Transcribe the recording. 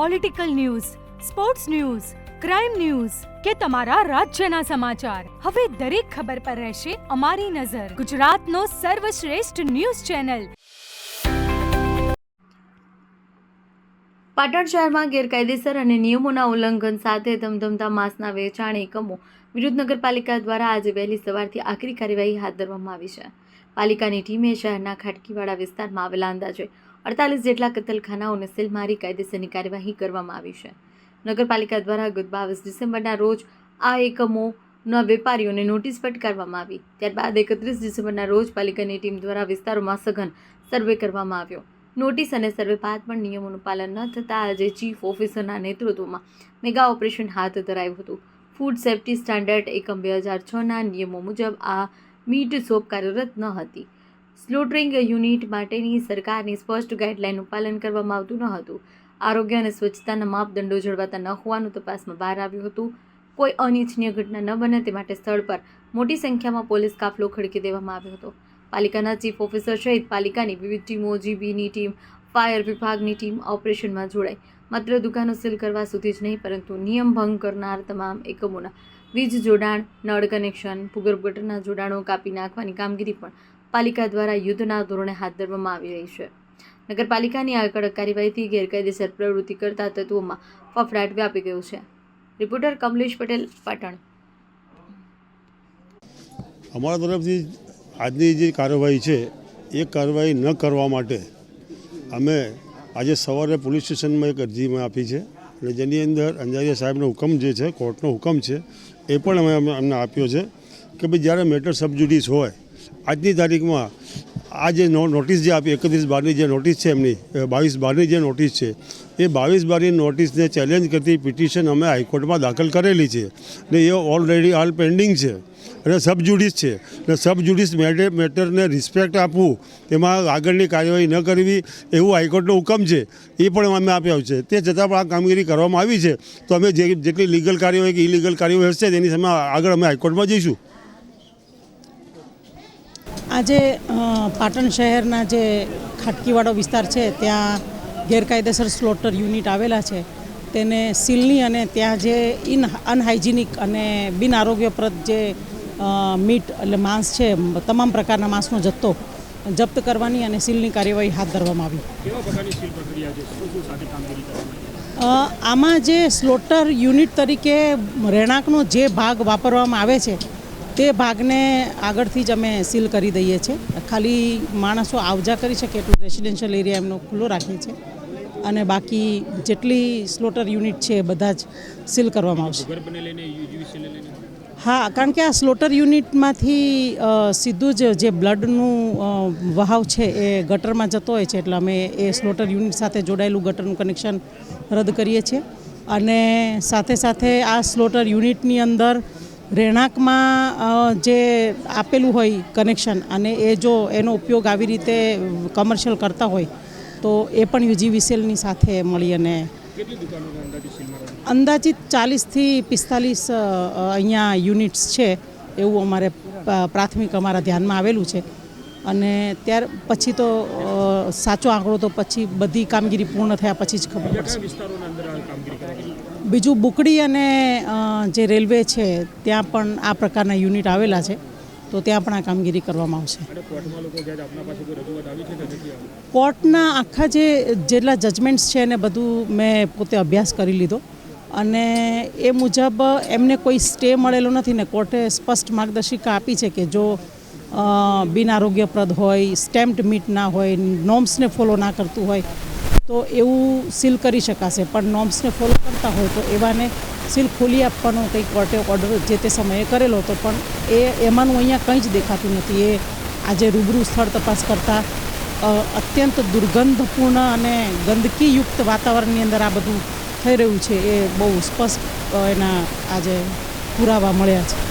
Political news sports news crime news કે તમારા રાજ્યના સમાચાર. હવે દરેક ખબર પર રહેશે અમારી નજર. ગુજરાતનો સર્વશ્રેષ્ઠ ન્યૂઝ ચેનલ. પાટણ શહેરમાં ગેરકાયદેસર અને નિયમોના ઉલ્લંઘન સાથે ધમધમતા માંસના વેચાણ એકમો વિરુદ્ધ નગરપાલિકા દ્વારા આજે વહેલી સવારથી આકરી કાર્યવાહી હાથ ધરવામાં આવી છે. પાલિકાની ટીમે શહેરના ખાટકીવાડા વિસ્તારમાં આવેલા અંદાજે અડતાલીસ જેટલા કતલખાનાઓને સીલ મારી કાયદેસરની કાર્યવાહી કરવામાં આવી છે. નગરપાલિકા દ્વારા ગત બાવીસ ડિસેમ્બરના રોજ આ એકમોના વેપારીઓને નોટિસ ફટકારવામાં આવી. ત્યારબાદ એકત્રીસ ડિસેમ્બરના રોજ પાલિકાની ટીમ દ્વારા વિસ્તારોમાં સઘન સર્વે કરવામાં આવ્યો. નોટિસ અને સર્વે બાદ પણ નિયમોનું પાલન ન થતાં આજે ચીફ ઓફિસરના નેતૃત્વમાં મેગા ઓપરેશન હાથ ધરાયું હતું. ફૂડ સેફ્ટી સ્ટાન્ડર્ડ એકમ બે હજાર છના નિયમો મુજબ આ મીટ શોપ કાર્યરત ન હતી. સ્લોટરિંગ યુનિટ માટેની સરકારની સ્પષ્ટ ગાઈડલાઇનનું પાલન કરવામાં આવતું ન હતું. આરોગ્ય અને સ્વચ્છતાના માપદંડો જળવાતા ન હોવાનું તપાસમાં બહાર આવ્યું હતું. કોઈ અનિચ્છનીય ઘટના ન બને તે માટે સ્થળ પર મોટી સંખ્યામાં પોલીસ કાફલો ખડકી દેવામાં આવ્યો હતો. પાલિકાના ચીફ ઓફિસર સહિત પાલિકાની વિવિધ ટીમો, જીબીની ટીમ, ફાયર વિભાગની ટીમ ઓપરેશનમાં જોડાઈ. માત્ર દુકાનો સીલ કરવા સુધી જ નહીં, પરંતુ નિયમ ભંગ કરનાર તમામ એકમોના વીજ જોડાણ, નળ કનેક્શન, ભૂગર્ભ ગટરના જોડાણો કાપી નાખવાની કામગીરી પણ પાલિકા દ્વારા યુદ્ધના ધોરણે હાથ ધરવામાં આવી રહી છે. નગરપાલિકાની આ કડક કાર્યવાહીથી ગેરકાયદેસર પ્રવૃત્તિ કરતા તત્વોમાં ફફડાટ વ્યાપી ગયો છે. રિપોર્ટર કમલેશ પટેલ, પાટણ. અમારા તરફથી આજની જે કાર્યવાહી છે, એ કાર્યવાહી ન કરવા માટે અમે આજે સવારે પોલીસ સ્ટેશનમાં એક અરજી અમે આપી છે અને જેની અંદર અંજારિયા સાહેબનો હુકમ જે છે, કોર્ટનો હુકમ છે, એ પણ અમે અમને આપ્યો છે કે ભાઈ જ્યારે મેટર સબજુડિસ હોય આજની તારીખમાં આ જે નોટિસ જે આપી, એકત્રીસ બારની જે નોટિસ છે એમની બાવીસ બારની જે નોટિસ છે, એ બાવીસ બારની નોટિસને ચેલેન્જ કરતી પિટિશન અમે હાઈકોર્ટમાં દાખલ કરેલી છે. ને એ ઓલરેડી હાલ પેન્ડિંગ છે. અને સબજુડિસ છે. અને સબજુડિસ મેટરને રિસ્પેક્ટ આપવું તેમાં આગળની કાર્યવાહી ન કરવી, એવું હાઈકોર્ટનો હુકમ છે. એ પણ અમે આપ્યો છે. તે છતાં પણ આ કામગીરી કરવામાં આવી છે. તો અમે જેટલી લીગલ કાર્યવાહી કે ઇલીગલ કાર્યવાહી હશે તેની સામે આગળ અમે હાઈકોર્ટમાં જઈશું. આજે પાટણ શહેરના જે ખાટકીવાડો વિસ્તાર છે ત્યાં ગેરકાયદેસર સ્લોટર યુનિટ આવેલા છે. તેને સીલની અને ત્યાં જે ઇન અનહાઇજિનિક અને બિન આરોગ્યપ્રદ જે મીટ એટલે માંસ છે તમામ પ્રકારના માંસનો જથ્થો જપ્ત કરવાની અને સીલની કાર્યવાહી હાથ ધરવામાં આવી. આમાં જે સ્લોટર યુનિટ તરીકે રહેણાંકનો જે ભાગ વાપરવામાં આવે છે તે ભાગને આગળથી જ અમે સીલ કરી દઈએ છીએ. ખાલી માણસો આવજા કરી શકે એટલું રેસિડેન્શિયલ એરિયા એમનો ખુલ્લો રાખીએ છીએ. અને બાકી જેટલી સ્લોટર યુનિટ છે બધા જ સીલ કરવામાં આવશે. હા, કારણ કે આ સ્લોટર યુનિટમાંથી સીધું જ જે બ્લડનું વહાવ છે એ ગટરમાં જતો હોય છે, એટલે અમે એ સ્લોટર યુનિટ સાથે જોડાયેલું ગટરનું કનેક્શન રદ કરીએ છીએ. અને સાથે સાથે આ સ્લોટર યુનિટની અંદર રહેણાંકમાં જે આપેલું હોય કનેક્શન અને એ જો એનો ઉપયોગ આવી રીતે કમર્શિયલ કરતા હોય તો એ પણ યુજીવીસીએલની સાથે મળી અને અંદાજિત ચાલીસથી પિસ્તાલીસ અહીંયા યુનિટ્સ છે એવું અમારે પ્રાથમિક અમારા ધ્યાનમાં આવેલું છે. અને ત્યાર પછી તો સાચો આંકડો તો પછી બધી કામગીરી પૂર્ણ થયા પછી જ ખબર પડશે. બીજું બુકડી અને જે રેલવે છે ત્યાં પણ આ પ્રકારના યુનિટ આવેલા છે. તો ત્યાં પણ આ કામગીરી કરવામાં આવશે. કોર્ટના આખા જે જેટલા જજમેન્ટ્સ છે એને બધું મેં પોતે અભ્યાસ કરી લીધો. અને એ મુજબ એમને કોઈ સ્ટે મળેલો નથી ને કોર્ટે સ્પષ્ટ માર્ગદર્શિકા આપી છે કે જો બિનઆરોગ્યપ્રદ બિન આરોગ્યપ્રદ હોય સ્ટેમ્પ્ડ મીટ ના હોય નોર્મ્સને ફોલો ના કરતું હોય તો એવું સીલ કરી શકાશે. પણ નોર્મ્સને ફોલો કરતા હોય તો એવાને સીલ ખોલી આપવાનો કંઈક કોર્ટે ઓર્ડર જે તે સમયે કરેલો હતો. પણ એ એમાંનું અહીંયા કંઈ જ દેખાતું નથી. એ આજે રૂબરૂ સ્થળ તપાસ કરતાં અત્યંત દુર્ગંધપૂર્ણ અને ગંદકીયુક્ત વાતાવરણની અંદર આ બધું થઈ રહ્યું છે. એ બહુ સ્પષ્ટ એના આજે પુરાવા મળ્યા છે.